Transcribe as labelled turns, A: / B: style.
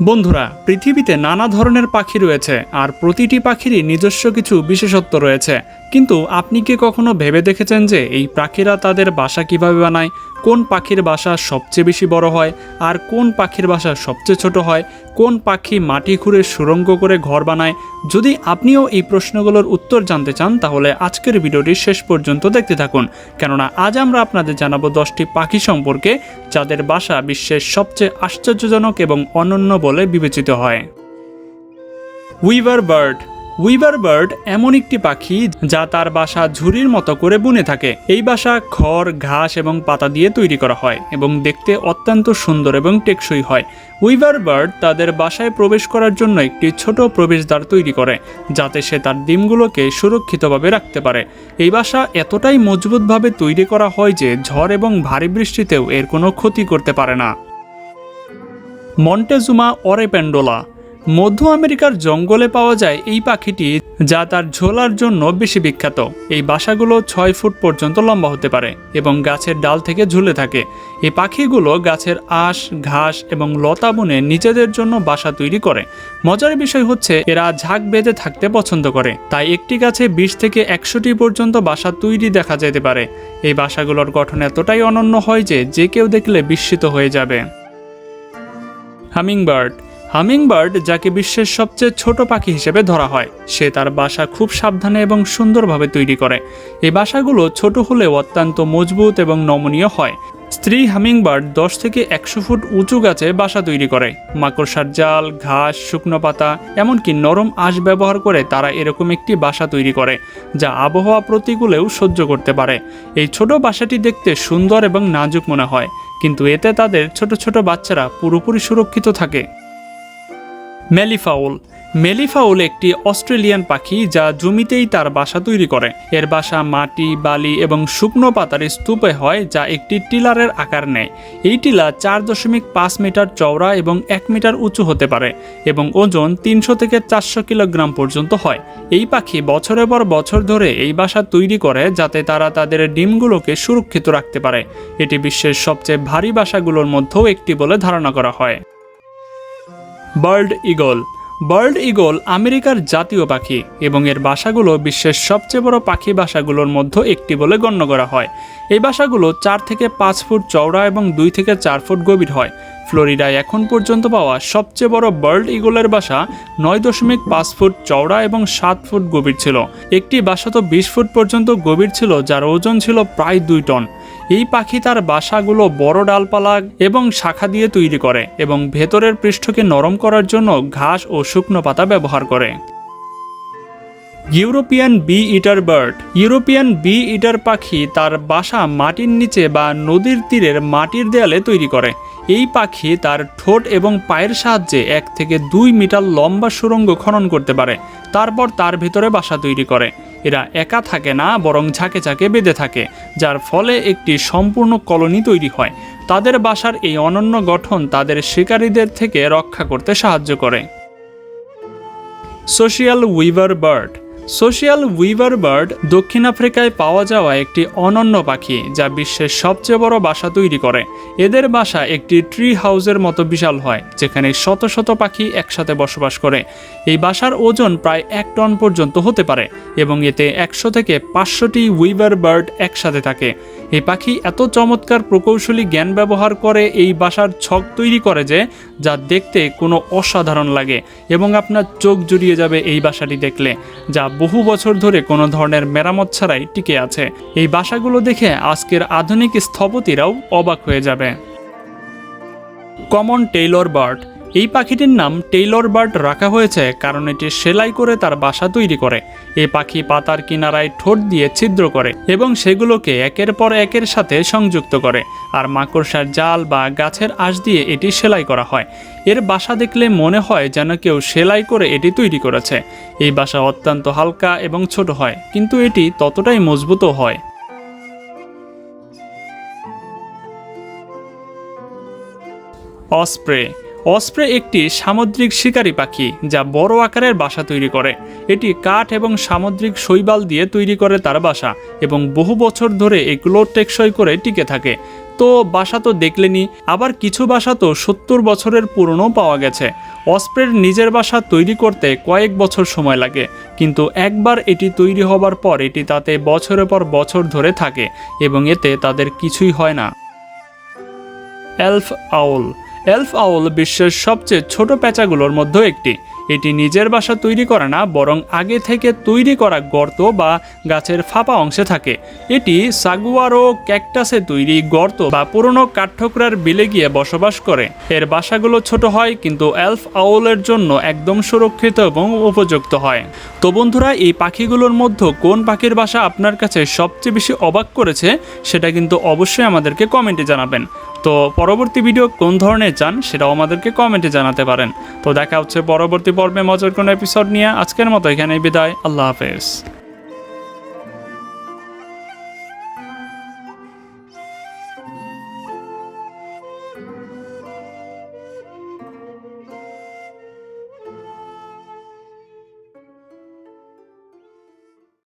A: বন্ধুরা, পৃথিবীতে নানা ধরনের পাখি রয়েছে আর প্রতিটি পাখিরই নিজস্ব কিছু বিশেষত্ব রয়েছে। কিন্তু আপনি কি কখনো ভেবে দেখেছেন যে এই পাখিরা তাদের বাসা কীভাবে বানায়, কোন পাখির বাসা সবচেয়ে বেশি বড় হয়, আর কোন পাখির বাসা সবচেয়ে ছোট হয়, কোন পাখি মাটি খুঁড়ে সুরঙ্গ করে ঘর বানায়? যদি আপনিও এই প্রশ্নগুলোর উত্তর জানতে চান, তাহলে আজকের ভিডিওটি শেষ পর্যন্ত দেখতে থাকুন। কেননা, আজ আমরা আপনাদের জানাব দশটি পাখি সম্পর্কে, যাদের বাসা বিশ্বের সবচেয়ে আশ্চর্যজনক এবং অনন্য বলে বিবেচিত হয়। উইভার বার্ড উইভার বার্ড এমন একটি পাখি যা তার বাসা ঝুড়ির মতো করে বুনে থাকে। এই বাসা খড়, ঘাস এবং পাতা দিয়ে তৈরি করা হয় এবং দেখতে অত্যন্ত সুন্দর এবং টেকসই হয়। উইভার বার্ড তাদের বাসায় প্রবেশ করার জন্য একটি ছোট প্রবেশদ্বার তৈরি করে, যাতে সে তার ডিমগুলোকে সুরক্ষিতভাবে রাখতে পারে। এই বাসা এতটাই মজবুতভাবে তৈরি করা হয় যে ঝড় এবং ভারী বৃষ্টিতেও এর কোনো ক্ষতি করতে পারে না। মন্টেজুমা অরেপেন্ডোলা। মধ্য আমেরিকার জঙ্গলে পাওয়া যায় এই পাখিটি, যা তার ঝোলার জন্য বেশি বিখ্যাত। এই বাসাগুলো ছয় ফুট পর্যন্ত লম্বা হতে পারে এবং গাছের ডাল থেকে ঝুলে থাকে। এই পাখিগুলো গাছের আঁশ, ঘাস এবং লতা বনে নিজেদের জন্য বাসা তৈরি করে। মজার বিষয় হচ্ছে, এরা ঝাঁক বেঁধে থাকতে পছন্দ করে। তাই একটি গাছে বিশ থেকে একশোটি পর্যন্ত বাসা তৈরি দেখা যেতে পারে। এই বাসাগুলোর গঠন এতটাই অনন্য হয় যে যে কেউ দেখলে বিস্মিত হয়ে যাবে। হামিংবার্ড। হামিংবার্ড, যাকে বিশ্বের সবচেয়ে ছোট পাখি হিসেবে ধরা হয়, সে তার বাসা খুব সাবধানে এবং সুন্দরভাবে তৈরি করে। এই বাসাগুলো ছোট হলেও অত্যন্ত মজবুত এবং নমনীয় হয়। স্ত্রী হামিংবার্ড দশ থেকে একশো ফুট উঁচু গাছে বাসা তৈরি করে। মাকড়সার জাল, ঘাস, শুকনো পাতা, এমনকি নরম আঁশ ব্যবহার করে তারা এরকম একটি বাসা তৈরি করে, যা আবহাওয়া প্রতিকূলেও সহ্য করতে পারে। এই ছোট বাসাটি দেখতে সুন্দর এবং নাজুক মনে হয়। কিন্তু এতে তাদের ছোট ছোট বাচ্চারা পুরোপুরি সুরক্ষিত থাকে। মেলিফাউল। মেলিফাউল একটি অস্ট্রেলিয়ান পাখি যা জমিতেই তার বাসা তৈরি করে। এর বাসা মাটি, বালি এবং শুকনো পাতার স্তূপে হয় যা একটি টিলারের আকার নেয়। এই টিলা চার দশমিক পাঁচ মিটার চওড়া এবং এক মিটার উঁচু হতে পারে এবং ওজন তিনশো থেকে চারশো কিলোগ্রাম পর্যন্ত হয়। এই পাখি বছরের পর বছর ধরে এই বাসা তৈরি করে যাতে তারা তাদের ডিমগুলোকে সুরক্ষিত রাখতে পারে। এটি বিশ্বের সবচেয়ে ভারী বাসাগুলোর মধ্যেও একটি বলে ধারণা করা হয়। বার্ড ইগল বার্ড ইগল আমেরিকার জাতীয় পাখি এবং এর বাসাগুলো বিশ্বের সবচেয়ে বড় পাখি বাসাগুলোর মধ্যে একটি বলে গণ্য করা হয়। এই বাসাগুলো চার থেকে পাঁচ ফুট চওড়া এবং দুই থেকে চার ফুট গভীর হয়। ফ্লোরিডায় এখন পর্যন্ত পাওয়া সবচেয়ে বড় বার্ড ইগলের বাসা নয় দশমিক পাঁচ ফুট চওড়া এবং সাত ফুট গভীর ছিল। একটি বাসা তো বিশ ফুট পর্যন্ত গভীর ছিল, যার ওজন ছিল প্রায় দুই টন। এই পাখি তার বাসাগুলো বড় ডালপালা এবং শাখা দিয়ে তৈরি করে এবং ভেতরের পৃষ্ঠকে নরম করার জন্য ঘাস ও শুকনো পাতা ব্যবহার করে। European bee eater bird. European bee eater পাখি তার বাসা মাটির নিচে বা নদীর তীরের মাটির দেয়ালে তৈরি করে। এই পাখি তার ঠোঁট এবং পায়ের সাহায্যে এক থেকে দুই মিটার লম্বা সুড়ঙ্গ খনন করতে পারে। তারপর তার ভিতরে বাসা তৈরি করে। এরা একা থাকে না, বরং ঝাঁকে ঝাঁকে বেঁধে থাকে, যার ফলে একটি সম্পূর্ণ কলোনি তৈরি হয়। তাদের বাসার এই অনন্য গঠন তাদের শিকারীদের থেকে রক্ষা করতে সাহায্য করে। Social weaver bird social weaver bird দক্ষিণ আফ্রিকায় পাওয়া যাওয়া একটি অনন্য পাখি যা বিশ্বের সবচেয়ে বড় বাসা তৈরি করে। এদের বাসা একটি ট্রি হাউসের মতো বিশাল হয়, যেখানে শত শত পাখি একসাথে বসবাস করে। এই বাসার ওজন প্রায় এক টন পর্যন্ত হতে পারে এবং এতে একশো থেকে পাঁচশোটি উইভার বার্ড একসাথে থাকে। এই পাখি এত চমৎকার প্রকৌশলী জ্ঞান ব্যবহার করে এই বাসার ছক তৈরি করে যে যা দেখতে কোনো অসাধারণ লাগে এবং আপনার চোখ জুড়িয়ে যাবে এই বাসাটি দেখলে, যা বহু বছর ধরে কোনো ধরনের মেরামত ছাড়াই টিকে আছে। এই বাসাগুলো দেখে আজকের আধুনিক স্থপতিরাও অবাক হয়ে যাবে। কমন টেইলর বার্ড এই পাখিটির নাম টেইলর বার্ড রাখা হয়েছে কারণ এটি সেলাই করে তার বাসা তৈরি করে। এই পাখি পাতার কিনারায় ঠোঁট দিয়ে ছিদ্র করে এবং সেগুলোকে একের পর একের সাথে সংযুক্ত করে আর মাকড়সার জাল বা গাছের আঁশ দিয়ে এটি সেলাই করা হয়। এর বাসা দেখলে মনে হয় যেন কেউ সেলাই করে এটি তৈরি করেছে। এই বাসা অত্যন্ত হালকা এবং ছোট হয়, কিন্তু এটি ততটাই মজবুতও হয়। অস্প্রে অস্প্রে একটি সামুদ্রিক শিকারী পাখি যা বড় আকারের বাসা তৈরি করে। এটি কাঠ এবং সামুদ্রিক শৈবাল দিয়ে তৈরি করে তার বাসা এবং বহু বছর ধরে এগুলো টেকসই করে টিকে থাকে। তো বাসা তো দেখলেনি আবার কিছু বাসা তো সত্তর বছরের পুরনো পাওয়া গেছে। অস্প্রের নিজের বাসা তৈরি করতে কয়েক বছর সময় লাগে, কিন্তু একবার এটি তৈরি হবার পর এটি তাতে বছরের পর বছর ধরে থাকে এবং এতে তাদের কিছুই হয় না। এলফ আউল এলফ আউল বিশ্বের সবচেয়ে ছোট প্যাঁচাগুলোর মধ্যে একটি। এটি নিজের বাসা তৈরি করে না, বরং আগে থেকে তৈরি করা গর্ত বা গাছের ফাঁপা অংশে থাকে। এটি সাগুয়ারো ক্যাকটাসে তৈরি গর্ত বা পুরনো কাঠঠোকরার বিলে গিয়ে বসবাস করে। এর বাসাগুলো ছোট হয়, কিন্তু এলফ আউলের জন্য একদম সুরক্ষিত এবং উপযুক্ত হয়। তো বন্ধুরা, এই পাখিগুলোর মধ্যে কোন পাখির বাসা আপনার কাছে সবচেয়ে বেশি অবাক করেছে, সেটা কিন্তু অবশ্যই আমাদেরকে কমেন্টে জানাবেন। তো পরবর্তী ভিডিও কোন ধরনের চান সেটাও আমাদেরকে কমেন্টে জানাতে পারেন। তো দেখা হচ্ছে পরবর্তী পর্বে মজার কোনো এপিসোড নিয়ে। আজকের মতো এখানে বিদায়। আল্লাহ হাফেজ।